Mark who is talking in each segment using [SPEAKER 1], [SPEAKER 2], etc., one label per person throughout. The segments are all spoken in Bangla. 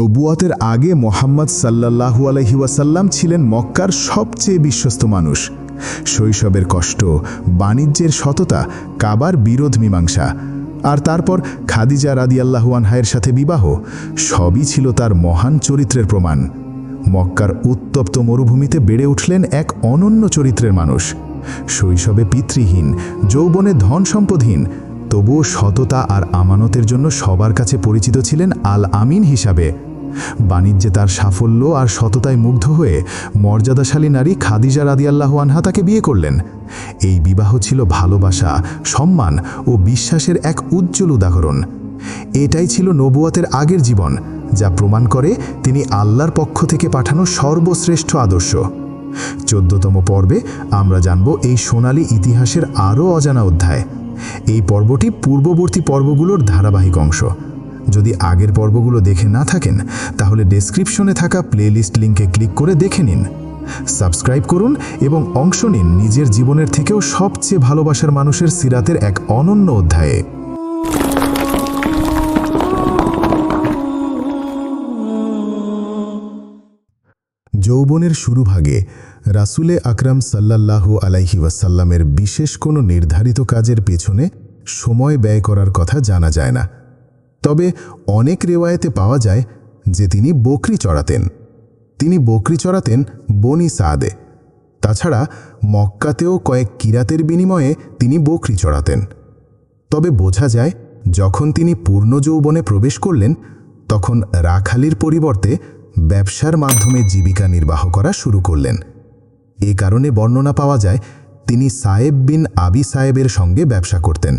[SPEAKER 1] নবুয়াতের আগে মোহাম্মদ সাল্লাল্লাহু আলহি ওয়াসাল্লাম ছিলেন মক্কার সবচেয়ে বিশ্বস্ত মানুষ। শৈশবের কষ্ট, বাণিজ্যের সততা, কাবার বিরোধ মীমাংসা, আর তারপর খাদিজা রাদিয়াল্লাহু আনহায়ের সাথে বিবাহ, সবই ছিল তার মহান চরিত্রের প্রমাণ। মক্কার উত্তপ্ত মরুভূমিতে বেড়ে উঠলেন এক অনন্য চরিত্রের মানুষ। শৈশবে পিতৃহীন, যৌবনে ধন সম্পদহীন, তবুও সততা আর আমানতের জন্য সবার কাছে পরিচিত ছিলেন আল আমিন হিসাবে। বাণিজ্যে তার সাফল্য আর সততায় মুগ্ধ হয়ে মর্যাদাশালী নারী খাদিজা রাদিয়াল্লাহু আনহা তাকে বিয়ে করলেন। এই বিবাহ ছিল ভালোবাসা, সম্মান ও বিশ্বাসের এক উজ্জ্বল উদাহরণ। এটাই ছিল নবুয়াতের আগের জীবন, যা প্রমাণ করে তিনি আল্লাহর পক্ষ থেকে পাঠানো সর্বশ্রেষ্ঠ আদর্শ। চোদ্দতম পর্বে আমরা জানব এই সোনালী ইতিহাসের আরও অজানা অধ্যায়। এই পর্বটি পূর্ববর্তী পর্বগুলোর ধারাবাহিক অংশ। যদি আগের পর্বগুলো দেখে না থাকেন, তাহলে ডেসক্রিপশনে থাকা প্লেলিস্ট লিঙ্কে ক্লিক করে দেখে নিন। সাবস্ক্রাইব করুন এবং অংশ নিন নিজের জীবনের থেকেও সবচেয়ে ভালোবাসার মানুষের সিরাতের এক অনন্য অধ্যায়ে। যৌবনের শুরুভাগে রাসুলে আকরাম সাল্লাল্লাহু আলাইহি ওয়াসাল্লামের বিশেষ কোনো নির্ধারিত কাজের পেছনে সময় ব্যয় করার কথা জানা যায় না। তবে অনেক রেওয়ায়েতে পাওয়া যায় যে তিনি বকরি চড়াতেন। তিনি বকরি চড়াতেন বনি সাদে। তাছাড়া মক্কাতেও কয়েক কিরাতের বিনিময়ে তিনি বকরি চড়াতেন। তবে বোঝা যায়, যখন তিনি পূর্ণ যৌবনে প্রবেশ করলেন, তখন রাখালির পরিবর্তে ব্যবসার মাধ্যমে জীবিকা নির্বাহ করা শুরু করলেন। এ কারণে বর্ণনা পাওয়া যায়, তিনি সায়েব বিন আবি সায়েবের সঙ্গে ব্যবসা করতেন।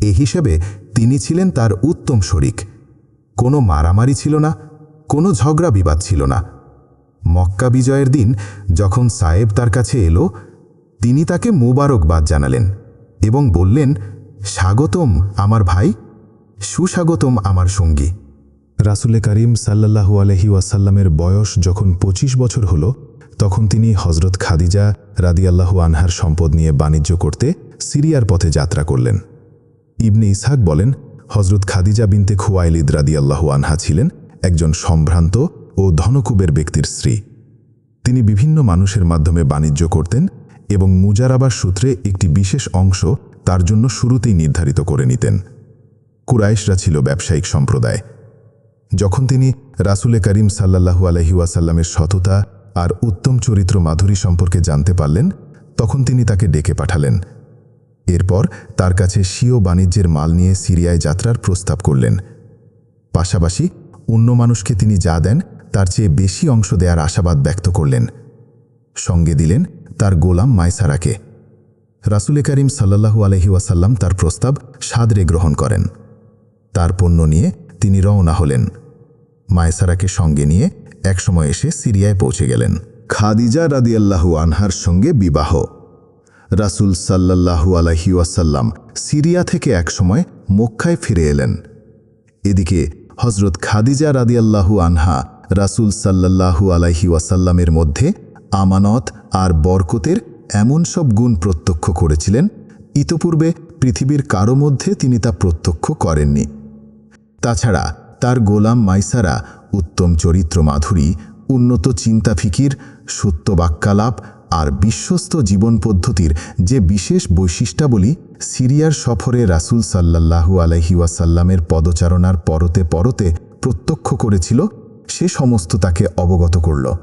[SPEAKER 1] এ হিসেবে তিনি ছিলেন তার উত্তম শরিক। কোনো মারামারি ছিল না, কোনো ঝগড়া বিবাদ ছিল না। মক্কা বিজয়ের দিন যখন সাহেব তার কাছে এলো, তিনি তাকে মোবারকবাদ জানালেন এবং বললেন, স্বাগতম আমার ভাই, সুস্বাগতম আমার সঙ্গী। রাসুলে করিম সাল্লাহু আলহি ওয়াসাল্লামের বয়স যখন ২৫ বছর হল, তখন তিনি হজরত খাদিজা রাদিয়াল্লাহু আনহার সম্পদ নিয়ে বাণিজ্য করতে সিরিয়ার পথে যাত্রা করলেন। ইবনে ইসহাক বলেন হজরত খাদিজা বিনতে খুয়াইলিদ রাদিয়াল্লাহু আনহা ছিলেন একজন সম্ভ্রান্ত ও ধনকুবের ব্যক্তির স্ত্রী। তিনি বিভিন্ন মানুষের মাধ্যমে বাণিজ্য করতেন এবং মুজারাবার সূত্রে একটি বিশেষ অংশ তার জন্য শুরুতেই নির্ধারিত করে নিতেন। কুরাইশরা ছিল ব্যবসায়িক সম্প্রদায়। যখন তিনি রাসুলে করিম সাল্লাহু আলহি ওয়াসাল্লামের সততা আর উত্তম চরিত্র মাধুরী সম্পর্কে জানতে পারলেন, তখন তিনি তাকে ডেকে পাঠালেন। এরপর তার কাছে স্বীয় বাণিজ্যের মাল নিয়ে সিরিয়ায় যাত্রার প্রস্তাব করলেন। পাশাপাশি অন্য মানুষকে তিনি যা দেন, তার চেয়ে বেশি অংশ দেওয়ার আশাবাদ ব্যক্ত করলেন। সঙ্গে দিলেন তার গোলাম মায়সারাকে রাসুলে করিম সাল্লাহু ওয়াসাল্লাম তার প্রস্তাব সাদরে গ্রহণ করেন। তার পণ্য নিয়ে তিনি রওনা হলেন। মায়সারাকে সঙ্গে নিয়ে একসময় এসে সিরিয়ায় পৌঁছে গেলেন। খাদিজা রাদিয়াল্লাহু আনহার সঙ্গে বিবাহ। রাসুল সাল্লাল্লাহু আলহি ওয়াসাল্লাম সিরিয়া থেকে একসময় মক্কায় ফিরে এলেন। এদিকে হজরত খাদিজা রাদিয়াল্লাহু আনহা রাসুল সাল্লাল্লাহু আলাহি ওয়াসাল্লামের মধ্যে আমানত আর বরকতের এমন সব গুণ প্রত্যক্ষ করেছিলেন, ইতপূর্বে পৃথিবীর কারও মধ্যে তিনি তা প্রত্যক্ষ করেননি। তাছাড়া তার গোলাম মাইসারা উত্তম চরিত্র মাধুরী উন্নত চিন্তা ফিকির সত্য বাক্যালাপ আর বিশ্বস্ত জীবন পদ্ধতির যে বিশেষ বৈশিষ্ট্যাবলী সিরিয়ার সফরে রাসুল সাল্লাল্লাহু আলহি ওয়াসাল্লামের পদচারণার পরতে পরতে প্রত্যক্ষ করেছিল, সে সমস্ত তাকে অবগত করল।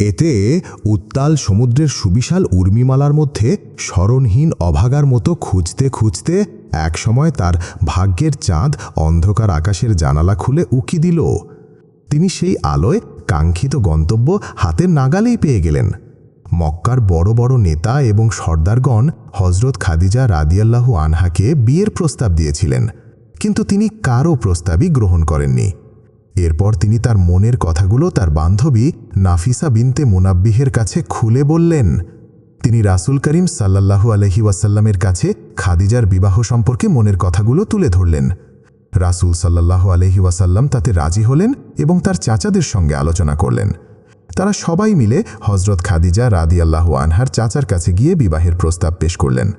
[SPEAKER 2] এতে উত্তাল সমুদ্রের সুবিশাল উর্মিমালার মধ্যে স্মরণহীন অভাগার মতো খুঁজতে খুঁজতে একসময় তার ভাগ্যের চাঁদ অন্ধকার আকাশের জানালা খুলে উকি দিল। তিনি সেই আলোয় কাঙ্ক্ষিত গন্তব্য হাতের নাগালেই পেয়ে গেলেন। মক্কার বড় বড় নেতা এবং সর্দারগণ হজরত খাদিজা রাদিয়াল্লাহু আনহাকে বিয়ের প্রস্তাব দিয়েছিলেন, কিন্তু তিনি কারও প্রস্তাবই গ্রহণ করেননি। এরপর তিনি তার মনের কথাগুলো তার বান্ধবী নাফিসা বিনতে মুনাব্বিহের কাছে খুলে বললেন, তিনি রাসুল করিম সাল্লাল্লাহু আলহি ওয়াসাল্লামের কাছে খাদিজার বিবাহ সম্পর্কে মনের কথাগুলো তুলে ধরলেন। রাসুল সাল্লাল্লাহু আলহি ওয়াসাল্লাম তাতে রাজি হলেন এবং তার চাচাদের সঙ্গে আলোচনা করলেন। তারা সবাই মিলে হজরত খাদিজা রাদিয়াল্লাহু আনহার চাচার কাছে গিয়ে বিবাহের প্রস্তাব পেশ করলেন।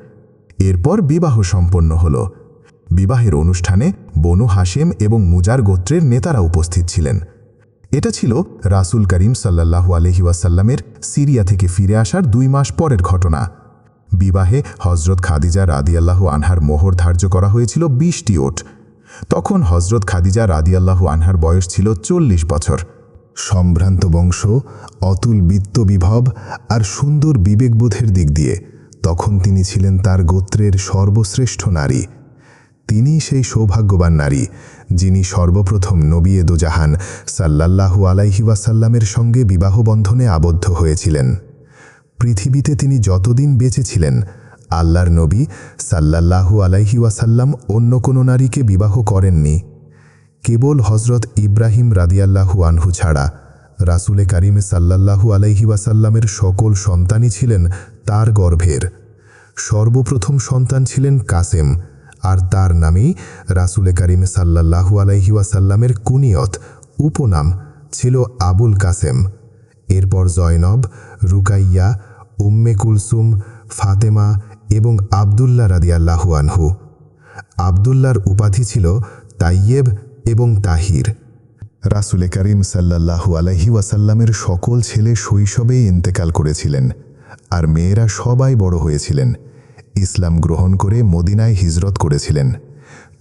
[SPEAKER 2] এরপর বিবাহ সম্পন্ন হল। বিবাহের অনুষ্ঠানে বনু হাশেম এবং মুজার গোত্রের নেতারা উপস্থিত ছিলেন।
[SPEAKER 1] এটা ছিল রাসুল করিম সাল্লাল্লাহু আলহি ওয়াসাল্লামের সিরিয়া থেকে ফিরে আসার দুই মাস পরের ঘটনা। বিবাহে হজরত খাদিজা রাদিয়াল্লাহু আনহার মোহর ধার্য করা হয়েছিল বিশটি ওট। তখন হজরত খাদিজা রাদিয়াল্লাহু আনহার বয়স ছিল চল্লিশ বছর। সম্ভ্রান্ত বংশ, অতুল বিত্ত বিভব আর সুন্দর বিবেকবোধের দিক দিয়ে, তখন তিনি ছিলেন তার গোত্রের সর্বশ্রেষ্ঠ নারী। তিনি সেই সৌভাগ্যবান নারী, যিনি সর্বপ্রথম নবী দোজাহান সাল্লাল্লাহু আলাইহি ওয়াসাল্লামের সঙ্গে বিবাহ বন্ধনে আবদ্ধ হয়েছিলেন। পৃথিবীতে তিনি যতদিন বেঁচে ছিলেন, আল্লাহর নবী সাল্লাল্লাহু আলাইহি ওয়াসাল্লাম অন্য কোনো নারীকে বিবাহ করেননি। কেবল হজরত ইব্রাহিম রাদিয়াল্লাহু আনহু ছাড়া। রাসুলে কারিমে সাল্লাল্লাহু আলাইহি ওয়াসাল্লামের সকল সন্তানই ছিলেন তার গর্ভের। সর্বপ্রথম সন্তান ছিলেন কাসেম, আর তার নামেই রাসুলে কারিমে সাল্লাল্লাহু আলাইহি ওয়াসাল্লামের কুনিয়ত, উপনাম ছিল আবুল কাসেম। এরপর জয়নব, রুকাইয়া, উম্মে কুলসুম, ফাতেমা এবং আবদুল্লাহ রাদিয়াল্লাহু আনহু। আবদুল্লার উপাধি ছিল তাইয়েব এবং তাহির। রাসুলে করিম সাল্লাল্লাহু আলহি ওয়াসাল্লামের সকল ছেলে শৈশবেই ইন্তেকাল করেছিলেন, আর মেয়েরা সবাই বড় হয়েছিলেন। ইসলাম গ্রহণ করে মদিনায় হিজরত করেছিলেন।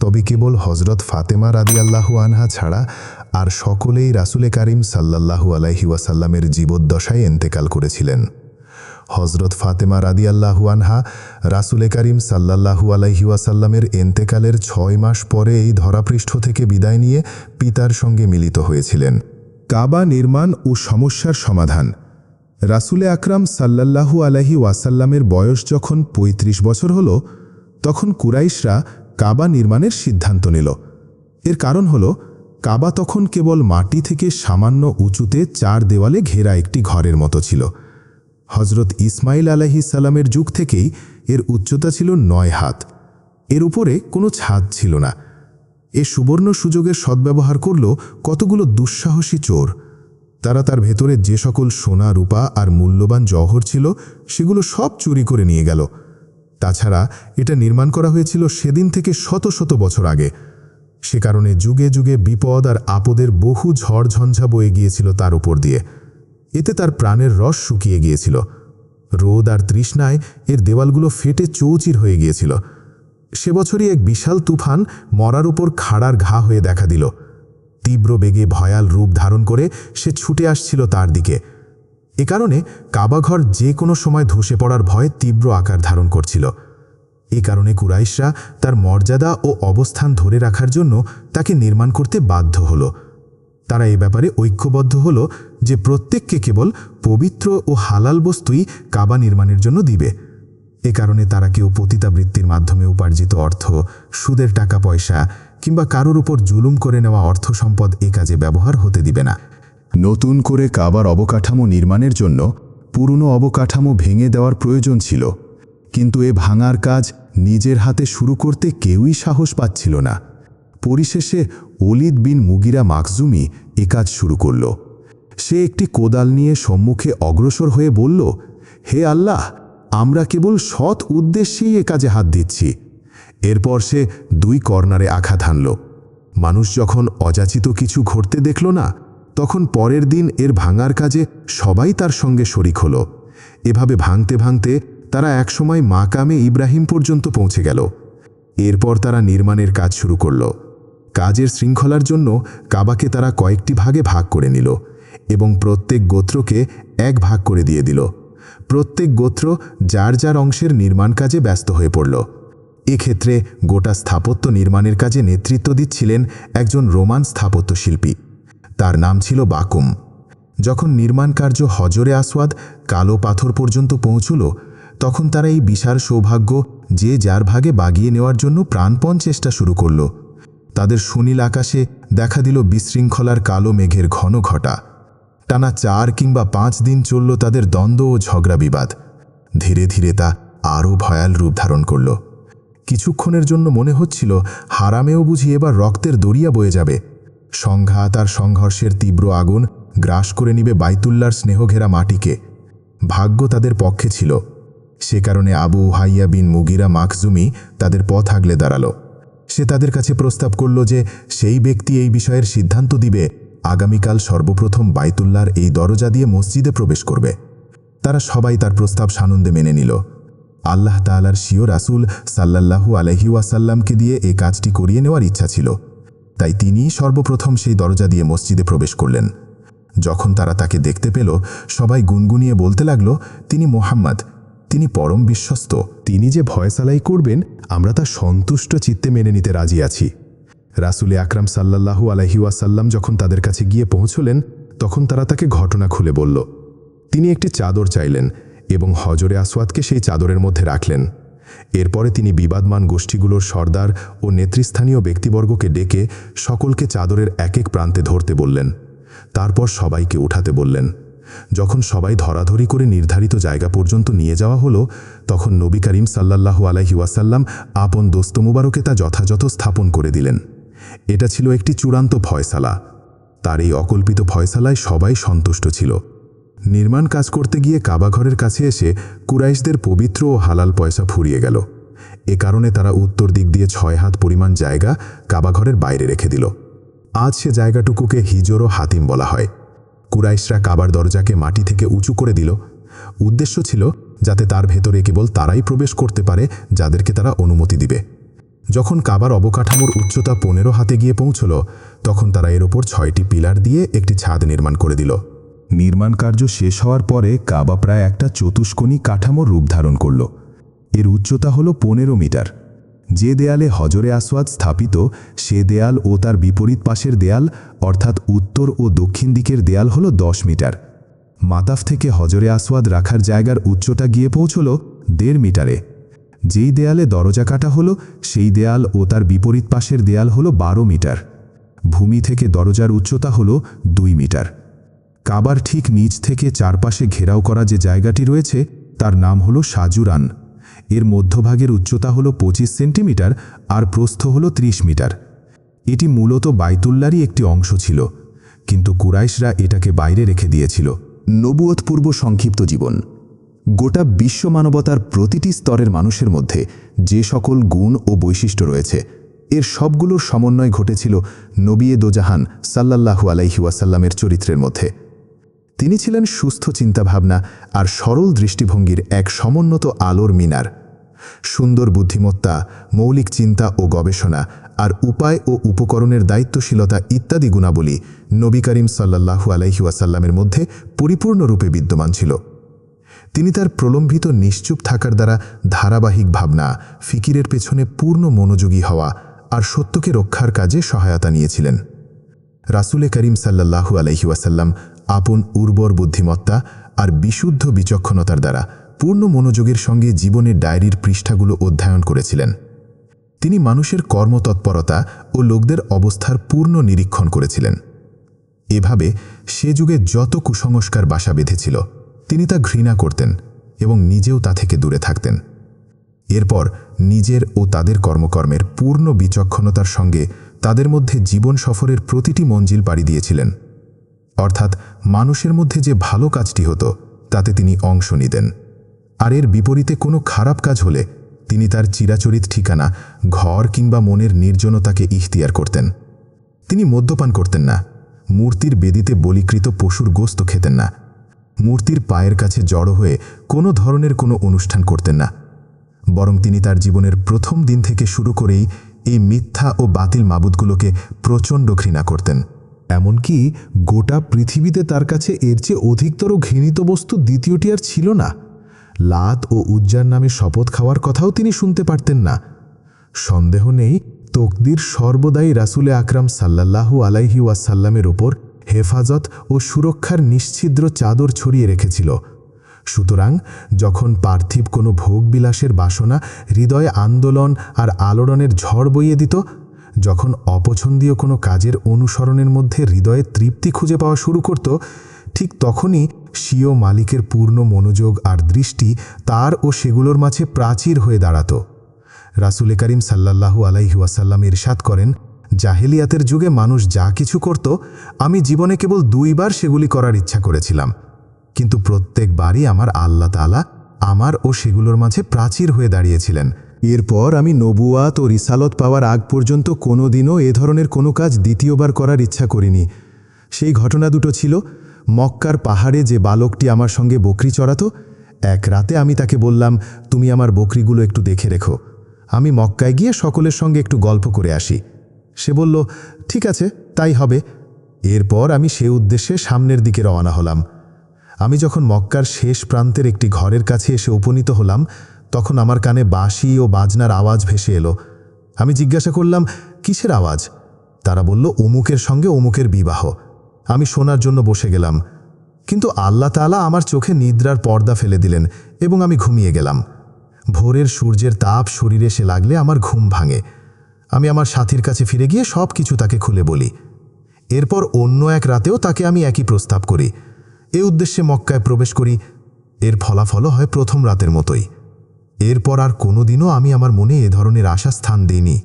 [SPEAKER 1] তবে কেবল হজরত ফাতেমা রাদিয়াল্লাহু আনহা ছাড়া আর সকলেই রাসুলে কারিম সাল্লাল্লাহু আলাইহি ওয়াসাল্লামের জীবদ্দশায় ইন্তেকাল করেছিলেন। হজরত ফাতেমা রাদিয়াল্লাহু আনহা রাসুলে করিম সাল্লাল্লাহু আলাইহি ওয়াসাল্লামের এন্তেকালের ছয় মাস পরে এই ধরাপৃষ্ঠ থেকে বিদায় নিয়ে পিতার সঙ্গে মিলিত হয়েছিলেন। কাবা নির্মাণ ও সমস্যার সমাধান। রাসুলে আকরাম সাল্লাল্লাহু আলাইহি ওয়াসাল্লামের বয়স যখন ৩৫ বছর হল, তখন কুরাইশরা কাবা নির্মাণের সিদ্ধান্ত নিল। এর কারণ হল, কাবা তখন কেবল মাটি থেকে সামান্য উঁচুতে চার দেওয়ালে ঘেরা একটি ঘরের মতো ছিল। হজরত ইসমাইল আলাহি সালামের যুগ থেকেই এর উচ্চতা ছিল নয় হাত। এর উপরে কোনো ছাদ ছিল না। এ সুবর্ণ সুযোগের সদ্ব্যবহার করল কতগুলো দুঃসাহসী চোর। তারা তার ভেতরে যে সকল সোনা, রূপা আর মূল্যবান জহর ছিল, সেগুলো সব চুরি করে নিয়ে গেল। তাছাড়া এটা নির্মাণ করা হয়েছিল সেদিন থেকে শত শত বছর আগে। সে কারণে যুগে যুগে বিপদ আর আপদের বহু ঝড় ঝঞ্ঝা বয়ে গিয়েছিল তার উপর দিয়ে। এতে তার প্রাণের রস শুকিয়ে গিয়েছিল। রোদ আর তৃষ্ণায় এর দেওয়ালগুলো ফেটে চৌচির হয়ে গিয়েছিল। সে বছরই এক বিশাল তুফান মরার উপর খাড়ার ঘা হয়ে দেখা দিল। তীব্র বেগে ভয়াল রূপ ধারণ করে সে ছুটে আসছিল তার দিকে। এ কারণে কাবাঘর যে কোনো সময় ধসে পড়ার ভয় তীব্র আকার ধারণ করছিল। এ কারণে কুরাইশরা তার মর্যাদা ও অবস্থান ধরে রাখার জন্য তাকে নির্মাণ করতে বাধ্য হলো। তারা এ ব্যাপারে ঐক্যবদ্ধ হল যে প্রত্যেককে কেবল পবিত্র ও হালাল বস্তুই কাবা নির্মাণের জন্য দিবে। এ কারণে তারা কেউ পতিতাবৃত্তির মাধ্যমে উপার্জিত অর্থ, সুদের টাকা, পয়সা কিংবা কারোর উপর জুলুম করে নেওয়া অর্থ সম্পদ এ কাজে ব্যবহার হতে দিবে না। নতুন করে কাবার অবকাঠামো নির্মাণের জন্য পুরনো অবকাঠামো ভেঙে দেওয়ার প্রয়োজন ছিল। কিন্তু এ ভাঙার কাজ নিজের হাতে শুরু করতে কেউই সাহস পাচ্ছিল না। পরিশেষে অলিদ বিন মুগিরা মাকজুমি এ কাজ শুরু করল। সে একটি কোদাল নিয়ে সম্মুখে অগ্রসর হয়ে বলল, হে আল্লাহ, আমরা কেবল সৎ উদ্দেশ্যেই এ কাজে হাত দিচ্ছি। এরপর সে দুই কর্নারে আঘাত হানল। মানুষ যখন অযাচিত কিছু ঘটতে দেখল না, তখন পরের দিন এর ভাঙার কাজে সবাই তার সঙ্গে শরিক হল। এভাবে ভাঙতে ভাঙতে তারা একসময় মাকামে ইব্রাহিম পর্যন্ত পৌঁছে গেল। এরপর তারা নির্মাণের কাজ শুরু করল। কাজের শৃঙ্খলার জন্য কাবাকে তারা কয়েকটি ভাগে ভাগ করে নিল এবং প্রত্যেক গোত্রকে এক ভাগ করে দিয়ে দিল। প্রত্যেক গোত্র যার যার অংশের নির্মাণ কাজে ব্যস্ত হয়ে পড়ল। এক্ষেত্রে গোটা স্থাপত্য নির্মাণের কাজে নেতৃত্ব দিচ্ছিলেন একজন রোমান স্থাপত্য শিল্পী। তার নাম ছিল বাকুম। যখন নির্মাণ কার্য হজরে আসওয়াদ কালো পাথর পর্যন্ত পৌঁছল, তখন তারা এই বিশাল সৌভাগ্য যে যার ভাগে বাগিয়ে নেওয়ার জন্য প্রাণপণ চেষ্টা শুরু করল। তাদের সুনীল আকাশে দেখা দিল বিশৃঙ্খলার কালো মেঘের ঘন ঘটা। টানা চার কিংবা পাঁচ দিন চলল তাদের দ্বন্দ্ব ও ঝগড়া বিবাদ। ধীরে ধীরে তা আরও ভয়াল রূপ ধারণ করল। কিছুক্ষণের জন্য মনে হচ্ছিল, হারামেও বুঝি এবার রক্তের দরিয়া বয়ে যাবে। সংঘাত আর সংঘর্ষের তীব্র আগুন গ্রাস করে নিবে বাইতুল্লার স্নেহঘেরা মাটিকে। ভাগ্য তাদের পক্ষে ছিল। সে কারণে আবু হাইয়া বিন মুগিরা মাকজুমি তাদের পথ আগলে দাঁড়াল। সে তাদের কাছে প্রস্তাব করল যে সেই ব্যক্তি এই বিষয়ের সিদ্ধান্ত দিবে। আগামীকাল সর্বপ্রথম বাইতুল্লার এই দরজা দিয়ে মসজিদে প্রবেশ করবে। তারা সবাই তার প্রস্তাব সানন্দে মেনে নিল। আল্লাহ তাআলার শিও রাসূল সাল্লাল্লাহু আলহি ওয়াসাল্লামকে দিয়ে এই কাজটি করিয়ে নেওয়ার ইচ্ছা ছিল। তাই তিনিই সর্বপ্রথম সেই দরজা দিয়ে মসজিদে প্রবেশ করলেন। যখন তারা তাকে দেখতে পেল, সবাই গুনগুনিয়ে বলতে লাগল, তিনি মোহাম্মদ। তিনি পরম বিশ্বস্ত।
[SPEAKER 2] তিনি যে ভয়সালাই করবেন, আমরা তা সন্তুষ্ট চিত্তে মেনে নিতে রাজি আছি। রাসুলে আকরাম সাল্লাল্লাহু আলহি ওয়াসাল্লাম যখন তাদের কাছে গিয়ে পৌঁছলেন, তখন তারা তাকে ঘটনা খুলে বলল। তিনি একটি চাদর চাইলেন এবং হজরে আসওয়াদকে সেই চাদরের মধ্যে রাখলেন। এরপরে তিনি বিবাদমান গোষ্ঠীগুলোর সর্দার ও নেতৃস্থানীয় ব্যক্তিবর্গকে ডেকে সকলকে চাদরের এক এক প্রান্তে ধরতে বললেন। তারপর সবাইকে উঠাতে বললেন। যখন সবাই ধরাধরি করে নির্ধারিত জায়গা পর্যন্ত নিয়ে যাওয়া হলো, তখন নবী করিম সাল্লাল্লাহু আলাইহি ওয়াসাল্লাম আপন দোস্ত মুবারকে তা যথাযথ স্থাপন করে দিলেন। এটা ছিল একটি চূড়ান্ত ফয়সালা। তার এই অকল্পিত ফয়সালায় সবাই সন্তুষ্ট ছিল। নির্মাণ কাজ করতে গিয়ে কাবাঘরের কাছে এসে কুরাইশদের পবিত্র ও হালাল পয়সা ফুরিয়ে গেল। এ কারণে তারা উত্তর দিক দিয়ে ছয় হাত পরিমাণ জায়গা কাবাঘরের বাইরে রেখে দিল। আজ সে জায়গাটুকুকে হিজর ও হাতিম বলা হয়। কুরাইশরা কাবার দরজাকে মাটি থেকে উঁচু করে দিল। উদ্দেশ্য ছিল যাতে তার ভেতরে কেবল তারাই প্রবেশ করতে পারে, যাদেরকে তারা অনুমতি দিবে। যখন কাবার অবকাঠামোর উচ্চতা পনেরো হাতে গিয়ে পৌঁছল, তখন তারা এর ওপর ছয়টি পিলার দিয়ে একটি ছাদ নির্মাণ করে দিল। নির্মাণ কার্য শেষ হওয়ার পরে কাবা প্রায় একটা চতুষ্কোণী কাঠামোর রূপ ধারণ করল। এর উচ্চতা হল পনেরো মিটার। যে দেয়ালে হজরে আসওয়াদ স্থাপিত, সে দেয়াল ও তার বিপরীত পাশের দেয়াল, অর্থাৎ উত্তর ও দক্ষিণ দিকের দেয়াল হল দশ মিটার। মাতাফ থেকে হজরে আসওয়াদ রাখার জায়গার উচ্চতা গিয়ে পৌঁছল দেড় মিটারে। যেই দেয়ালে দরজা কাটা হলো, সেই দেয়াল ও তার বিপরীত পাশের দেয়াল হল বারো মিটার। ভূমি থেকে দরজার উচ্চতা হল দুই মিটার। কাবার ঠিক নিচ থেকে চারপাশে ঘেরাও করা যে জায়গাটি রয়েছে, তার নাম হল সাজুরান এর মধ্যভাগের উচ্চতা হল পঁচিশ সেন্টিমিটার আর প্রস্থ হল ৩০ মিটার। এটি মূলত বাইতুল্লারই একটি অংশ ছিল, কিন্তু কুরাইশরা এটাকে বাইরে রেখে দিয়েছিল।
[SPEAKER 3] নবুয়তপূর্ব সংক্ষিপ্ত জীবন। গোটা বিশ্ব মানবতার প্রতিটি স্তরের মানুষের মধ্যে যে সকল গুণ ও বৈশিষ্ট্য রয়েছে, এর সবগুলোর সমন্বয় ঘটেছিল নবিয়ে দোজাহান সাল্লাল্লাহু আলাইহি ওয়াসাল্লামের চরিত্রের মধ্যে। তিনি ছিলেন সুস্থ চিন্তাভাবনা আর সরল দৃষ্টিভঙ্গির এক সমুন্নত আলোর মিনার। সুন্দর বুদ্ধিমত্তা, মৌলিক চিন্তা ও গবেষণা আর উপায় ও উপকরণের দায়িত্বশীলতা ইত্যাদি গুণাবলী নবী করিম সাল্লাহু আলাইহি ওয়াসাল্লামের মধ্যে পরিপূর্ণরূপে বিদ্যমান ছিল। তিনি তার প্রলম্বিত নিশ্চুপ থাকার দ্বারা ধারাবাহিক ভাবনা, ফিকিরের পেছনে পূর্ণ মনোযোগী হওয়া আর সত্যকে রক্ষার কাজে সহায়তা নিয়েছিলেন। রাসুলে করিম সাল্লাহু আলহি ওয়াসাল্লাম আপন উর্বর বুদ্ধিমত্তা আর বিশুদ্ধ বিচক্ষণতার দ্বারা পূর্ণ মনোযোগের সঙ্গে জীবনের ডায়েরির পৃষ্ঠাগুলো অধ্যয়ন করেছিলেন। তিনি মানুষের কর্মতৎপরতা ও লোকদের অবস্থার পূর্ণ নিরীক্ষণ করেছিলেন। এভাবে সে যুগে যত কুসংস্কার বাসা বেঁধেছিল, তিনি তা ঘৃণা করতেন এবং নিজেও তা থেকে দূরে থাকতেন। এরপর নিজের ও তাদের কর্মকর্মের পূর্ণ বিচক্ষণতার সঙ্গে তাদের মধ্যে জীবন সফরের প্রতিটি মঞ্জিল পাড়ি দিয়েছিলেন। অর্থাৎ মানুষের মধ্যে যে ভালো কাজটি হতো, তাতে তিনি অংশ নিতেন। আর এর বিপরীতে কোনো খারাপ কাজ হলে তিনি তার চিরাচরিত ঠিকানা, ঘর কিংবা মনের নির্জনতাকে ইখতিয়ার করতেন। তিনি মদ্যপান করতেন না। মূর্তির বেদিতে বলিকৃত পশুর গোস্ত খেতেন না। মূর্তির পায়ের কাছে জড়ো হয়ে কোনো ধরনের কোনো অনুষ্ঠান করতেন না। বরং তিনি তার জীবনের প্রথম দিন থেকে শুরু করেই এই মিথ্যা ও বাতিল মাবুদগুলোকে প্রচণ্ড ঘৃণা করতেন।
[SPEAKER 2] এমনকি গোটা পৃথিবীতে তার কাছে এর চেয়ে অধিকতর ঘৃণিত বস্তু দ্বিতীয়টি আর ছিল না। লাত ও উজ্জার নামে শপথ খাওয়ার কথাও তিনি শুনতে পারতেন না। সন্দেহ নেই তকদির সর্বদাই রাসুলে আকরাম সাল্লাল্লাহু আলাইহি ওয়াসাল্লামের ওপর হেফাজত ও সুরক্ষার নিশ্ছিদ্র চাদর ছড়িয়ে রেখেছিল। সুতরাং যখন পার্থিব কোনো ভোগবিলাসের বাসনা, হৃদয়ে আন্দোলন আর আলোড়নের ঝড় বইয়ে দিত যখন অপছন্দীয় কোনো কাজের অনুসরণের মধ্যে হৃদয়ে তৃপ্তি খুঁজে পাওয়া শুরু করত, ঠিক তখনই স্বীয় মালিকের পূর্ণ মনোযোগ আর দৃষ্টি তার ও সেগুলোর মাঝে প্রাচীর হয়ে দাঁড়াত। রাসুলে করিম সাল্লাল্লাহু আলাইহি ওয়াসাল্লাম ইরশাদ করেন, জাহেলিয়াতের যুগে মানুষ যা কিছু করত, আমি জীবনে কেবল দুইবার সেগুলি করার ইচ্ছা করেছিলাম। কিন্তু প্রত্যেকবারই আমার আল্লাহ তালা আমার ও সেগুলোর মাঝে প্রাচীর হয়ে দাঁড়িয়েছিলেন। এরপর আমি নবুয়াত ও রিসালত পাওয়ার আগ পর্যন্ত কোনো দিনও এ ধরনের কোনো কাজ দ্বিতীয়বার করার ইচ্ছা করিনি।
[SPEAKER 1] সেই ঘটনা দুটো ছিল, মক্কার পাহাড়ে যে বালকটি আমার সঙ্গে বকরি চড়াতো, এক রাতে আমি তাকে বললাম, তুমি আমার বকরিগুলো একটু দেখে রেখো। আমি মক্কায় গিয়ে সকলের সঙ্গে একটু গল্প করে আসি। সে বলল, ঠিক আছে, তাই হবে। এরপর আমি সে উদ্দেশ্যে সামনের দিকে রওনা হলাম। আমি যখন মক্কার শেষ প্রান্তের একটি ঘরের কাছে এসে উপনীত হলাম তখন আমার কানে বাঁশি ও বাজনার আওয়াজ ভেসে এলো। আমি জিজ্ঞাসা করলাম, কিসের আওয়াজ? তারা বলল, অমুকের সঙ্গে অমুকের বিবাহ। আমি শোনার জন্য বসে গেলাম। কিন্তু আল্লাহ তাআলা আমার চোখে নিদ্রার পর্দা ফেলে দিলেন এবং আমি ঘুমিয়ে গেলাম। ভোরের সূর্যের তাপ শরীরে এসে লাগলে আমার ঘুম ভাঙে। আমি আমার সাথীর কাছে ফিরে গিয়ে সব কিছু তাকে খুলে বলি। এরপর অন্য এক রাতেও তাকে আমি একই প্রস্তাব করি। এ উদ্দেশ্যে মক্কায় প্রবেশ করি। এর ফলাফলও হয় প্রথম রাতের মতোই। এরপর আর কোনোদিনও আমি আমার মনে এ ধরনের আশা স্থান দিইনি।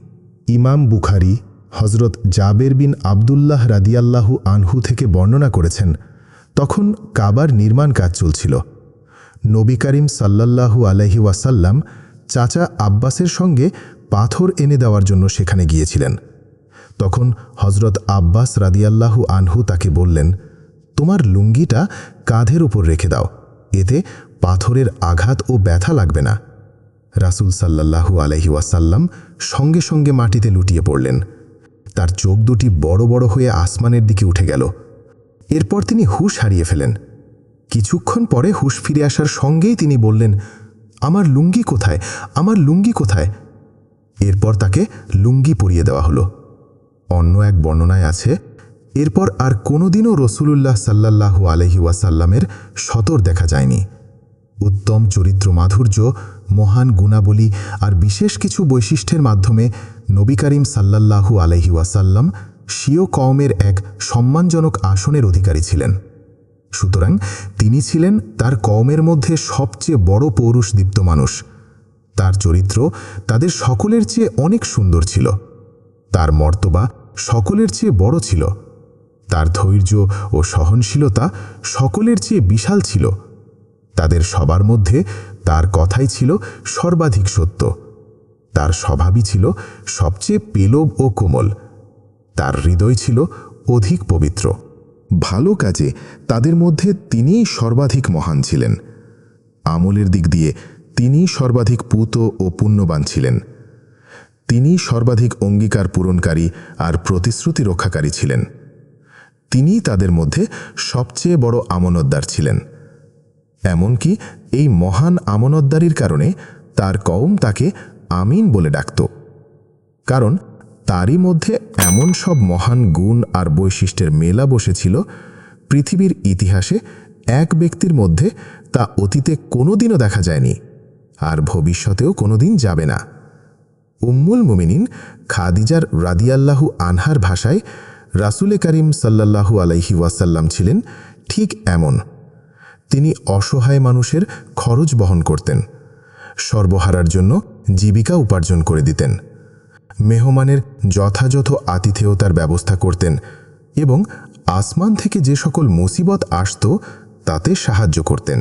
[SPEAKER 1] ইমাম বুখারি হজরত জাবের বিন আবদুল্লাহ রাদিয়াল্লাহু আনহু থেকে বর্ণনা করেছেন, তখন কাবার নির্মাণ কাজ চলছিল। নবী করিম সাল্লাল্লাহু আলহি ওয়াসাল্লাম চাচা আব্বাসের সঙ্গে পাথর এনে দেওয়ার জন্য সেখানে গিয়েছিলেন। তখন হজরত আব্বাস রাদিয়াল্লাহু আনহু তাকে বললেন, তোমার লুঙ্গিটা কাঁধের উপর রেখে দাও, এতে পাথরের আঘাত ও ব্যথা লাগবে না। রাসুল সাল্লাল্লাহু আলহি ওয়াসাল্লাম সঙ্গে সঙ্গে মাটিতে লুটিয়ে পড়লেন। তার চোখ দুটি বড় বড় হয়ে আসমানের দিকে উঠে গেল। এরপর তিনি হুশ হারিয়ে ফেলেন। কিছুক্ষণ পরে হুশ ফিরে আসার সঙ্গেই তিনি বললেন, আমার লুঙ্গি কোথায়? আমার লুঙ্গি কোথায়? এরপর তাকে লুঙ্গি পরিয়ে দেওয়া হলো। অন্য এক বর্ণনায় আছে, এরপর আর কোনোদিনও রসুলুল্লাহ সাল্লাল্লাহু আলহি ওয়াসাল্লামের সতর দেখা যায়নি। উত্তম চরিত্র মাধুর্য, মহান গুণাবলী আর বিশেষ কিছু বৈশিষ্ট্যের মাধ্যমে নবী করিম সাল্লাল্লাহু আলহি ওয়াসাল্লাম স্বীয় কওমের এক সম্মানজনক আসনের অধিকারী ছিলেন। সুতরাং তিনি ছিলেন তার কওমের মধ্যে সবচেয়ে বড় পৌরুষদীপ্ত মানুষ। তার চরিত্র তাদের সকলের চেয়ে অনেক সুন্দর ছিল। তার মর্তবা সকলের চেয়ে বড় ছিল। তার ধৈর্য ও সহনশীলতা সকলের চেয়ে বিশাল ছিল। তাদের সবার মধ্যে তার কথাই ছিল সর্বাধিক সত্য। তার স্বভাবই ছিল সবচেয়ে পেলব ও কোমল। তার হৃদয় ছিল অধিক পবিত্র।
[SPEAKER 2] ভালো কাজে তাদের মধ্যে তিনিই সর্বাধিক মহান ছিলেন। আমলের দিক দিয়ে তিনি সর্বাধিক পুত ও পুণ্যবান ছিলেন। তিনি সর্বাধিক অঙ্গীকার পূরণকারী আর প্রতিশ্রুতি রক্ষাকারী ছিলেন। তিনি তাদের মধ্যে সবচেয়ে বড় আমনতদার ছিলেন। এমনকি এই মহান আমনতদারির কারণে তার কওম তাকে আমিন বলে ডাকত। কারণ তারই মধ্যে এমন সব মহান গুণ আর বৈশিষ্ট্যের মেলা বসেছিল, পৃথিবীর ইতিহাসে এক ব্যক্তির মধ্যে তা অতীতে কোনোদিনও দেখা যায়নি আর ভবিষ্যতেও কোনোদিন যাবে না। উম্মুল মুমিনিন খাদিজার রাদিয়াল্লাহু আনহার ভাষায় রাসুলে করিম সাল্লাল্লাহু আলাইহি ওয়াসাল্লাম ছিলেন ঠিক এমন। তিনি অসহায় মানুষের খরচ বহন করতেন, সর্বহারার জন্য জীবিকা উপার্জন করে দিতেন, মেহমানের যথাযথ আতিথেয়তার ব্যবস্থা করতেন এবং আসমান থেকে যে সকল মুসিবত আসত তাতে সাহায্য করতেন।